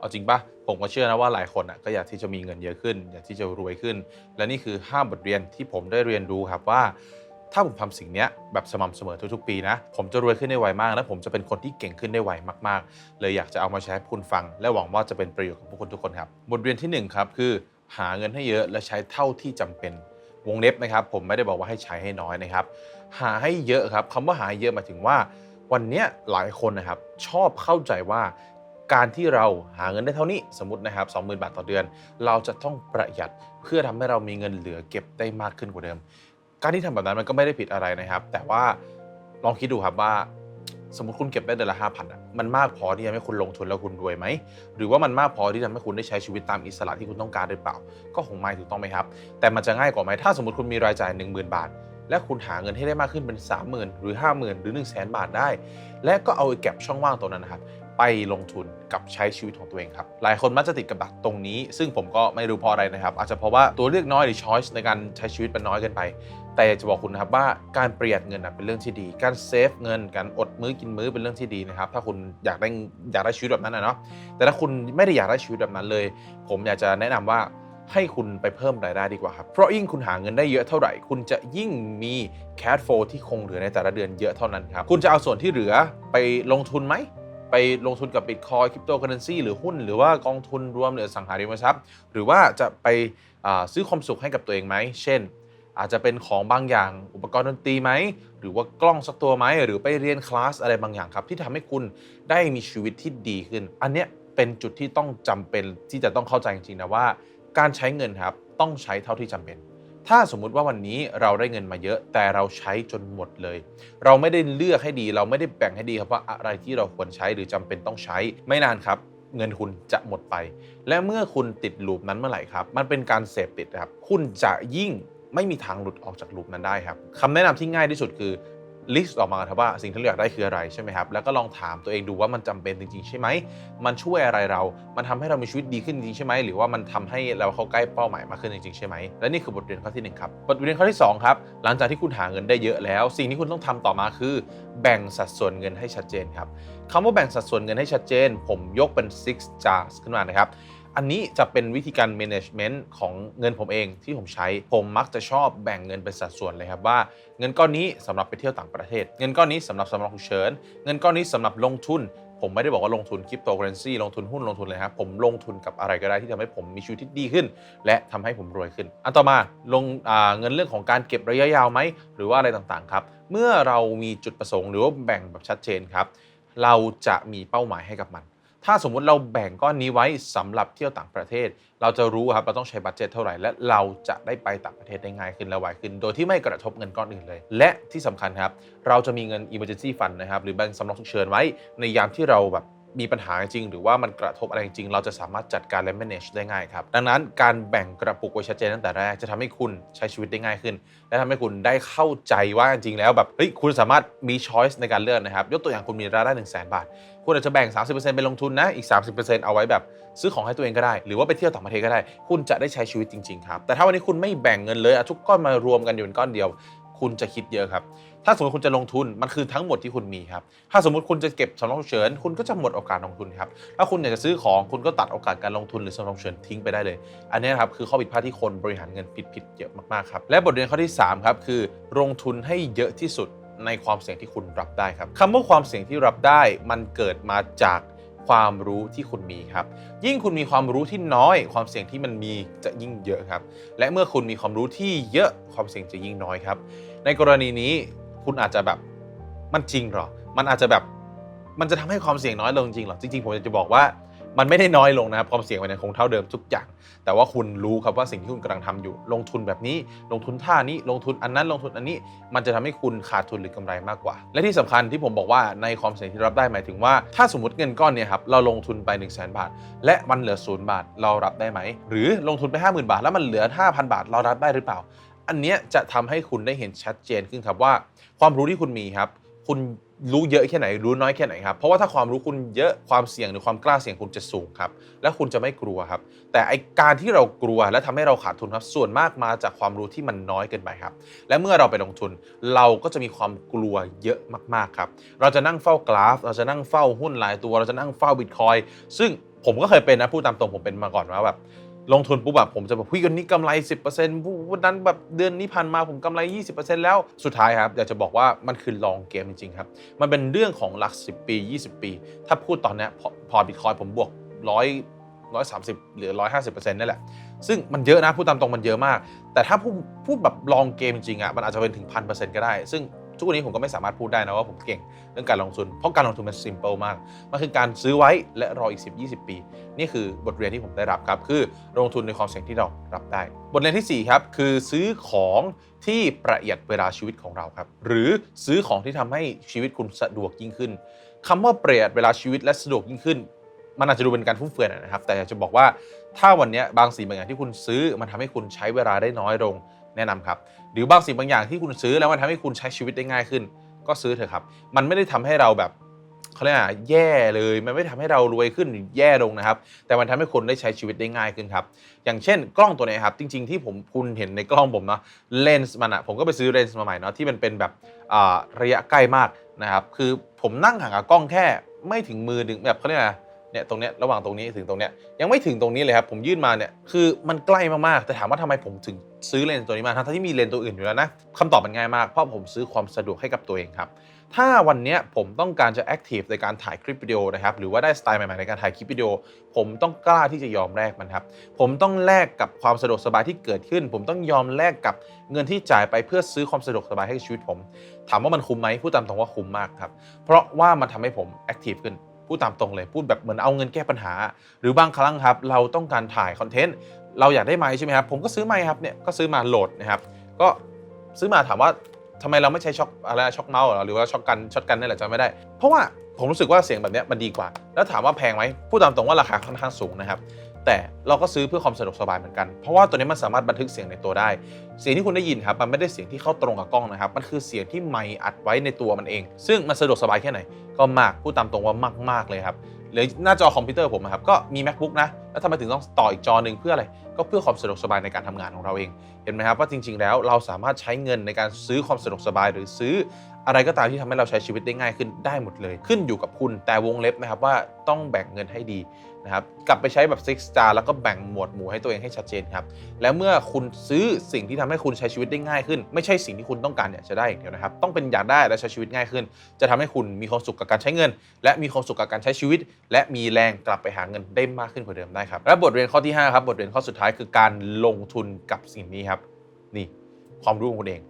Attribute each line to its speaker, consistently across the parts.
Speaker 1: เอาจริงปะผมก็เชื่อนะว่าหลายคนอะก็อยากที่จะมีเงินเยอะขึ้น อยากที่จะรวยขึ้น และนี่คือ 5 บทเรียนที่ผมได้เรียนรู้ครับว่า ถ้าผมทำสิ่งนี้แบบสม่ำเสมอทุกๆ ปีนะ ผมจะรวยขึ้นได้ไวมาก และผมจะเป็นคนที่เก่งขึ้นได้ไวมากๆ เลยอยากจะเอามาแชร์ให้คุณฟัง และหวังว่าจะเป็นประโยชน์กับพวกคุณทุกคนครับบทเรียนที่หนึ่งครับคือหาเงินให้เยอะและใช้เท่าที่จำเป็นวงเล็บนะครับผมไม่ได้บอกว่าให้ใช้ให้น้อยนะครับ หาให้เยอะครับคำว่าหาเยอะหมายถึงว่า วันนี้หลายคนนะครับชอบเข้าใจว่า การที่เราหาเงินได้เท่านี้สมมตินะครับ20,000 บาทต่อเดือน เราจะต้องประหยัดเพื่อทำให้เรามีเงินเหลือเก็บได้มากขึ้นกว่าเดิม การที่ทำแบบนั้นมันก็ไม่ได้ผิดอะไรนะครับ แต่ว่าลองคิดดูครับว่าสมมติคุณเก็บได้เดือนละห้าพันอะมันมากพอที่จะให้คุณลงทุนแล้วคุณรวยไหม หรือว่ามันมากพอที่จะทำให้คุณได้ใช้ชีวิตตามอิสระที่คุณต้องการหรือเปล่า ก็คงไม่ถูกต้องไหมครับ แต่มันจะง่ายกว่าไหมถ้าสมมติคุณมีรายจ่าย 1 0,000 บาท และคุณหาเงินให้ได้มากขึ้นเป็น 30,000 หรือ 50,000 หรือ 1 0 0 0 0แบาทได้ และก็เอาไอ้แก็บช่องว่างตรงนั้นนะครับไปลงทุนกับใช้ชีวิตของตัวเองครับ หลายคนมักจะติดกับดักตรงนี้ ซึ่งผมก็ไม่รู้เพราะอะไรนะครับ อาจจะเพราะว่าตัวเลือกน้อยหรือช้อยส์ในการใช้ชีวิตมันน้อยเกินไป แต่จะบอกคุณนะครับว่าการประหยัดเงินนะเป็นเรื่องที่ดี การเซฟเงิน การอดมื้อกินมื้อเป็นเรื่องที่ดีนะครับ ถ้าคุณอยากได้อยากได้ชีวิตแบบนั้นนะเนาะ แต่ถ้าคุณไม่ได้อยากได้ชีวิตแบบนั้นเลย ผมอยากจะแนะนำว่าให้คุณไปเพิ่มรายได้ดีกว่าครับ เพราะยิ่งคุณหาเงินได้เยอะเท่าไหร่ คุณจะยิ่งมี cash flow ที่คงเหลือในแต่ละเดือนเยอะเท่านั้นครับ คุณจะเอาส่วนที่เหลือไปลงทุนไหม ไปลงทุนกับ Bitcoin คริปโตเคอเรนซีหรือหุ้น หรือว่ากองทุนรวมหรือสังหาริมทรัพย์ หรือว่าจะไปซื้อความสุขให้กับตัวเองไหม เช่น อาจจะเป็นของบางอย่างอุปกรณ์ดนตรีไหม หรือว่ากล้องสักตัวไหม หรือไปเรียนคลาสอะไรบางอย่างครับ ที่ทำให้คุณได้มีชีวิตที่ดีขึ้น อันเนี้ยเป็นจุดที่ต้องจำเป็นที่จะต้องเข้าใจจริงๆนะว่า การใช้เงินครับต้องใช้เท่าที่จำเป็น ถ้าสมมุติว่าวันนี้เราได้เงินมาเยอะ แต่เราใช้จนหมดเลย เราไม่ได้เลือกให้ดี เราไม่ได้แบ่งให้ดีครับว่าอะไรที่เราควรใช้หรือจำเป็นต้องใช้ไม่นานครับเงินคุณจะหมดไป และเมื่อคุณติดลูปนั้นเมื่อไหร่ครับ มันเป็นการเสพติดครับ คุณจะยิ่งไม่มีทางหลุดออกจากลูปนั้นได้ครับคำแนะนำที่ง่ายที่สุดคือ ลิสต์ออกมาครับว่าสิ่งที่เราอยากได้คืออะไรใช่ไหมครับ แล้วก็ลองถามตัวเองดูว่ามันจำเป็นจริงๆใช่ไหม มันช่วยอะไรเรา มันทำให้เรามีชีวิตดีขึ้นจริงใช่ไหม หรือว่ามันทำให้เราเข้าใกล้เป้าหมายมากขึ้นจริงๆใช่ไหม และนี่คือบทเรียนข้อที่หนึ่งครับ บทเรียนข้อที่สองครับ หลังจากที่คุณหาเงินได้เยอะแล้ว สิ่งที่คุณต้องทำต่อมาคือ แบ่งสัดส่วนเงินให้ชัดเจนครับคำว่าแบ่งสัดส่วนเงินให้ชัดเจน ผมยกเป็น six jars ขึ้นมานะครับ อันนี้จะเป็นวิธีการ management ของเงินผมเองที่ผมใช้ ผมมักจะชอบแบ่งเงินเป็นสัดส่วนเลยครับว่า เงินก้อนนี้สำหรับไปเที่ยวต่างประเทศ เงินก้อนนี้สำหรับสำรับฉุกเฉิน เงินก้อนนี้สำหรับลงทุน ผมไม่ได้บอกว่าลงทุนคริปโตเคอเรนซีลงทุนหุ้นลงทุนเลยครับผมลงทุนกับอะไรก็ได้ที่ทำให้ผมมีชีวิตที่ดีขึ้น และทำให้ผมรวยขึ้น อันต่อมาลงาเงินเรื่องของการเก็บระยะยาวไหมหรือว่าอะไรต่างๆครับเมื่อเรามีจุดประสงค์หรือว่าแบ่งแบบชัดเจนครับเราจะมีเป้าหมายให้กับมัน ถ้าสมมุติเราแบ่งก้อนนี้ไว้สำหรับเที่ยวต่างประเทศ เราจะรู้ครับเราต้องใช้บัตเจ็ตเท่าไหร่ และเราจะได้ไปต่างประเทศได้ง่ายขึ้นและไวขึ้น โดยที่ไม่กระทบเงินก้อนอื่นเลย และที่สำคัญครับ เราจะมีเงิน emergency fund นะครับหรือแบงก์สำรองฉุกเฉินไว้ในยามที่เราแบบ มีปัญหาจริง หรือว่ามันกระทบอะไรจริง เราจะสามารถจัดการและ manage ได้ง่ายครับ ดังนั้นการแบ่งกระปุกไว้ชัดเจนตั้งแต่แรกจะทำให้คุณใช้ชีวิตได้ง่ายขึ้น และทำให้คุณได้เข้าใจว่าจริงแล้วแบบเฮ้ยคุณสามารถมี choice ในการเลือกนะครับ ยกตัวอย่างคุณมีรายได้1 0 0 0 0แสนบาท คุณอาจจะแบ่ง 30%ไปลงทุนนะ อีก 30%เอาไว้แบบซื้อของให้ตัวเองก็ได้ หรือว่าไปเที่ยวต่างประเทศก็ได้ คุณจะได้ใช้ชีวิตจริงๆครับ แต่ถ้าวันนี้คุณไม่แบ่งเงินเลยอทุกก้อนมารวมกันอยู่เป็นก้อนเดียว คุณจะคิดเยอะครับ ถ้าสมมติคุณจะลงทุนมันคือทั้งหมดที่คุณมีครับ ถ้าสมมติคุณจะเก็บสำรองฉุกเฉินคุณก็จะหมดโอกาสลงทุนครับ ถ้าคุณอยากจะซื้อของคุณก็ตัดโอกาสการลงทุนหรือสำรองฉุกเฉินทิ้งไปได้เลย อันนี้ครับคือข้อผิดพลาดที่คนบริหารเงินผิดๆเยอะมากๆครับ และบทเรียนข้อที่สามครับคือ ลงทุนให้เยอะที่สุดในความเสี่ยงที่คุณรับได้ครับคำว่าความเสี่ยงที่รับได้มันเกิดมาจากความรู้ที่คุณมีครับ ยิ่งคุณมีความรู้ที่น้อย ความเสี่ยงที่มันมีจะยิ่งเยอะครับ และเมื่อคุณมีความรู้ที่เยอะความเสี่ยงจะยิ่งน้อยครับ ในกรณีนี้คุณอาจจะแบบมันจริงหรอ มันอาจจะแบบมันจะทำให้ความเสี่ยงน้อยลงจริงหรอ จริงๆ ผมจะบอกว่ามันไม่ได้น้อยลงนะครับความเสี่ยงมันยังคงเท่าเดิมทุกอย่าง แต่ว่าคุณรู้ครับว่าสิ่งที่คุณกำลังทำอยู่ ลงทุนแบบนี้ ลงทุนท่านี้ ลงทุนอันนั้น ลงทุนอันนี้ มันจะทำให้คุณขาดทุนหรือกำไรมากกว่า และที่สำคัญที่ผมบอกว่าในความเสี่ยงที่รับได้หมายถึงว่า ถ้าสมมติเงินก้อนเนี่ยครับเราลงทุนไป1 0 0 0 0แบาท และมันเหลือศูนย์บาทเรารับได้ไหม หรือลงทุนไป 50,000 บาท แล้วมันเหลือ 5,000 บาท เรารับได้หรือเปล่า อันเนี้ยจะทำให้คุณได้เห็นชัดเจนขึ้นครับว่า ความรู้ที่คุณมีครับ คุณรู้เยอะแค่ไหน รู้น้อยแค่ไหนครับ เพราะว่าถ้าความรู้คุณเยอะความเสี่ยงหรือความกล้าเสี่ยงคุณจะสูงครับ และคุณจะไม่กลัวครับ แต่ไอการที่เรากลัวและทำให้เราขาดทุนครับ ส่วนมากมาจากความรู้ที่มันน้อยเกินไปครับ และเมื่อเราไปลงทุน เราก็จะมีความกลัวเยอะมากๆครับ เราจะนั่งเฝ้ากราฟ เราจะนั่งเฝ้าหุ้นหลายตัว เราจะนั่งเฝ้าบิตคอยซึ่งผมก็เคยเป็นนะพูดตามตรงผมเป็นมาก่อนว่าแบบ ลงทุนปุ๊บแบบผมจะแบบพี่กันนี้กำไร 10%ผู้วันนั้นแบบเดือนนี้ผ่านมาผมกำไร 20%แล้วสุดท้ายครับอยากจะบอกว่ามันคือลองเกมจริงๆครับ มันเป็นเรื่องของหลัก 10 ปี 20 ปี ถ้าพูดตอนนี้พอบิตคอยผมบวกร้อยร้อยสามสิบหรือร้อยห้าสิบเปอร์เซ็นต์นี่แหละ ซึ่งมันเยอะนะ พูดตามตรงมันเยอะมาก แต่ถ้าพูดพูดแบบลองเกมจริงๆอะ มันอาจจะเป็นถึงพันเปอร์เซ็นต์ก็ได้ ซึ่ง ทุกวันนี้ผมก็ไม่สามารถพูดได้นะว่าผมเก่งเรื่องการลงทุน เพราะการลงทุนมัน s ิมเ l ิลมาก มันคือการซื้อไว้และรออีก 10 20 ปี นี่คือบทเรียนที่ผมได้รับครับ คือลงทุนในความเสี่ยงที่เรารับได้ บทเรียนทีสี่4 ครับ คือซื้อของที่ประหยัดเวลาชีวิตของเราครับ หรือซื้อของที่ทำให้ชีวิตคุณสะดวกยิ่งขึ้นคำว่าประหยัดเวลาชีวิตและสะดวกยิ่งขึ้น มันอาจจะดูเป็นการฟุ่มเฟือยนะครับ แต่อยากจะบอกว่าถ้าวันนี้บางสิ่งบางอย่างที่คุณซื้อมันทำให้คุณใช้เวลาได้น้อยลง แนะนำครับ หรือบางสิ่งบางอย่างที่คุณซื้อแล้วมันทำให้คุณใช้ชีวิตได้ง่ายขึ้น ก็ซื้อเถอะครับ มันไม่ได้ทำให้เราแบบเขาเรียกอะแย่เลย มันไม่ได้ทำให้เรารวยขึ้นหรือแย่ลงนะครับ แต่มันทำให้คนได้ใช้ชีวิตได้ง่ายขึ้นครับ อย่างเช่น กล้องตัวนี้ครับ จริง ๆ ที่ผมคุณเห็นในกล้องผมเนาะ เลนส์มันอะผมก็ไปซื้อเลนส์มาใหม่เนาะที่มันเป็นแบบระยะใกล้มากนะครับ คือผมนั่งห่างกับกล้องแค่ไม่ถึงมือดึงแบบเขาเรียกอะ เนี่ยตรงเนี้ยระหว่างตรงนี้ถึงตรงเนี้ยยังไม่ถึงตรงนี้เลยครับผมยื่นมาเนี่ยคือมันใกล้มากๆแต่ถามว่าทำไมผมถึงซื้อเลนส์ตัวนี้มาทั้งที่มีเลนส์ตัวอื่นอยู่แล้วนะคำตอบมันง่ายมากเพราะผมซื้อความสะดวกให้กับตัวเองครับถ้าวันนี้ผมต้องการจะแอคทีฟในการถ่ายคลิปวิดีโอนะครับหรือว่าได้สไตล์ใหม่ๆในการถ่ายคลิปวิดีโอ ผมต้องกล้าที่จะยอมแลกมันครับผมต้องแลกกับความสะดวกสบายที่เกิดขึ้น ผมต้องยอมแลกกับเงินที่จ่ายไปเพื่อซื้อความสะดวกสบายให้ชีวิตผม ถามว่ามันคุ้มไหมพูดตามตรงว่าคุ้มมากครับเพราะว่ามันทำให้ผมแอคทีฟขึ้น พูดตามตรงเลย พูดแบบเหมือนเอาเงินแก้ปัญหา หรือบางครั้งครับ เราต้องการถ่ายคอนเทนต์เราอยากได้ไม้ใช่ไหมครับ ผมก็ซื้อไม้ครับเนี่ยก็ซื้อมาโหลดนะครับ ก็ซื้อมาถามว่าทำไมเราไม่ใช้ช็อคอะไรช็อคเมาส์หรือว่าช็อคกันช็อตกันนี่แหละจำไม่ได้ เพราะว่าผมรู้สึกว่าเสียงแบบนี้มันดีกว่า แล้วถามว่าแพงไหมพูดตามตรงว่าราคาค่อนข้างสูงนะครับ แต่เราก็ซื้อเพื่อความสะดวกสบายเหมือนกัน เพราะว่าตัวนี้มันสามารถบันทึกเสียงในตัวได้ เสียงที่คุณได้ยินครับ มันไม่ได้เสียงที่เข้าตรงกับกล้องนะครับ มันคือเสียงที่ไมค์อัดไว้ในตัวมันเอง ซึ่งมันสะดวกสบายแค่ไหน ก็มาก พูดตามตรงว่ามากๆเลยครับ หรือหน้าจอคอมพิวเตอร์ผมครับก็มี macbook นะแล้วทำไมถึงต้องต่ออีกจอหนึ่งเพื่ออะไร ก็เพื่อความสะดวกสบายในการทำงานของเราเอง เห็นไหมครับว่าจริง ๆ แล้วเราสามารถใช้เงินในการซื้อความสะดวกสบายหรือซื้ออะไรก็ตามที่ทำให้เราใช้ชีวิตได้ง่ายขึ้นได้หมดเลย ขึ้นอยู่กับคุณแต่วงเล็บนะครับว่าต้องแบ่งเงินให้ดีนะครับกลับไปใช้แบบ six star แล้วก็แบ่งหมวดหมู่ให้ตัวเองให้ชัดเจนครับแล้วเมื่อคุณซื้อสิ่งที่ทำให้คุณใช้ชีวิตได้ง่ายขึ้น ไม่ใช่สิ่งที่คุณต้องการอยากจะได้อย่างเดียวนะครับต้องเป็นอยากได้และใช้ชีวิตง่ายขึ้น จะทำให้คุณมีความสุขกับการใช้เงิน และมีความสุขกับการใช้ชีวิต และมีแรงกลับไปหาเงินได้มากขึ้นกว่าเดิมได้ครับ และบทเรียนข้อที่ 5 ครับ บทเรียนข้อสุดท้ายคือการลงทุนกับสิ่งนี้ครับ นี่ความรู้ของคุณเอง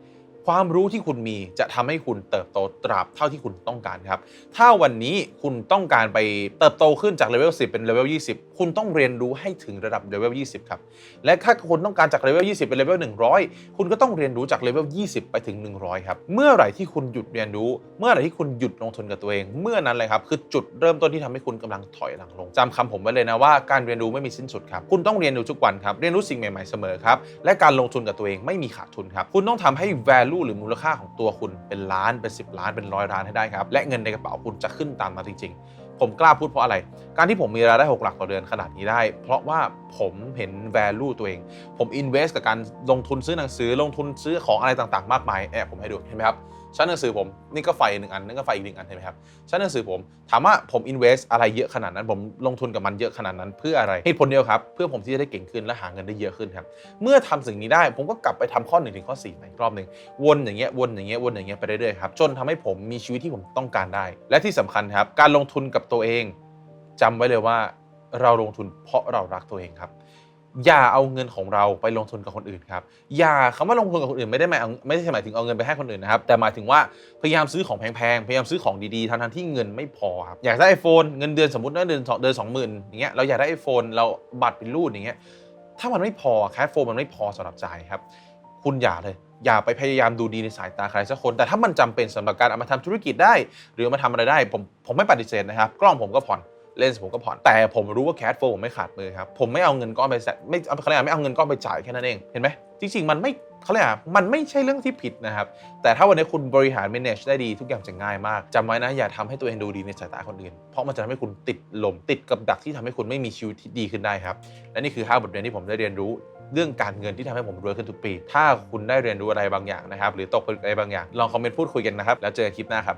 Speaker 1: ความรู้ที่คุณมีจะทำให้คุณเติบโตตราบเท่าที่คุณต้องการครับ ถ้าวันนี้คุณต้องการไปเติบโตขึ้นจากเลเวล10 เป็นเลเวล20 คุณต้องเรียนรู้ให้ถึงระดับเลเวล20 ครับ และถ้าคุณต้องการจากเลเวล20 เป็นเลเวล100 คุณก็ต้องเรียนรู้จากเลเวล20 ไปถึง 100 ครับ เมื่อไหร่ที่คุณหยุดเรียนรู้ เมื่อไหร่ที่คุณหยุดลงทุนกับตัวเอง เมื่อนั้นเลยครับ คือจุดเริ่มต้นที่ทำให้คุณกำลังถอยหลังลงจำคำผมไว้เลยนะว่าการเรียนรู้ไม่มีสิ้นสุดครับ คุณต้องเรียนรู้ทุกวันครับ เรียนรู้สิ่งใหม่ๆเสมอครับ และการลงทุนกับตัวเองไม่มีขาดทุนครับ คุณต้องทำให้ value หรือมูลค่าของตัวคุณเป็นล้าน เป็น 10 ล้าน เป็นร้อยล้านให้ได้ครับ และเงินในกระเป๋าคุณจะขึ้นตามมาจริงๆ ผมกล้าพูดเพราะอะไร การที่ผมมีรายได้ 6 หลักต่อเดือนขนาดนี้ได้ เพราะว่าผมเห็น value ตัวเอง ผม invest กับการลงทุนซื้อหนังสือลงทุนซื้อของอะไรต่างๆ มากมายแอบผมให้ดูเห็นไหมครับ ชั้นหนังสือผมนี่ก็ไฟหนึ่งอันนี่ก็ไฟอีกหนึ่งอันเห็นไหมครับชั้นหนังสือผมถามว่าผม invest อะไรเยอะขนาดนั้น ผมลงทุนกับมันเยอะขนาดนั้นเพื่ออะไรเหตุผลเดียวครับ เพื่อผมที่จะได้เก่งขึ้นและหาเงินได้เยอะขึ้นครับเมื่อทำสิ่งนี้ได้ผมก็กลับไปทำข้อ1ถึงข้อ4ใหม่อีกรอบหนึ่งวนอย่างเงี้ยวนอย่างเงี้ยวนอย่างเงี้ยไปเรื่อยๆครับจนทำให้ผมมีชีวิตที่ผมต้องการได้ และที่สำคัญครับการลงทุนกับตัวเองจำไว้เลยว่าเราลงทุนเพราะเรารักตัวเองครับ อย่าเอาเงินของเราไปลงทุนกับคนอื่นครับ อย่าคำว่าลงทุนกับคนอื่นไม่ได้หมายไม่ได้หมายถึงเอาเงินไปให้คนอื่นนะครับ แต่หมายถึงว่าพยายามซื้อของแพงๆ พยายามซื้อของดีๆ ทั้งๆที่เงินไม่พอครับ อยากได้ไอโฟนเงินเดือนสมมติว่าเดือนสองเดือนสองหมื่นอย่างเงี้ย เราอยากได้ไอโฟนเราบัตรเป็นรูดอย่างเงี้ย ถ้ามันไม่พอแคชโฟมันไม่พอสำหรับใจครับ คุณอย่าเลย อย่าไปพยายามดูดีในสายตาใครสักคน แต่ถ้ามันจำเป็นสำหรับการเอามาทำธุรกิจได้ หรือมาทำอะไรได้ ผมผมไม่ปฏิเสธนะครับ กล้องผมก็ผ่อน เลนส์ผมก็ผ่อน แต่ผมรู้ว่าแคชโฟผมไม่ขาดมือครับ ผมไม่เอาเงินก้อนไปใส่ไม่เอาเขาเรียกอะไรไม่เอาเงินก้อนไปจ่ายแค่นั้นเอง เห็นไหมจริงๆ มันไม่เขาเรียกอะมันไม่ใช่เรื่องที่ผิดนะครับ แต่ถ้าวันนี้คุณบริหาร manage ได้ดีทุกอย่างจะง่ายมากจำไว้นะอย่าทำให้ตัวเองดูดีในสายตาคนอื่น เพราะมันจะทำให้คุณติดลมติดกับดักที่ทำให้คุณไม่มีชีวิตที่ดีขึ้นได้ครับ และนี่คือ5บทเรียนที่ผมได้เรียนรู้เรื่องการเงินที่ทำให้ผมรวยขึ้นทุกปี ถ้าคุณได้เรียนรู้อะไรบางอย่างนะครับ หรือตกผลึกอะไรบางอย่าง ลองคอมเมนต์พูดคุยกันนะครับ แล้วเจอกันคลิปหน้าครับ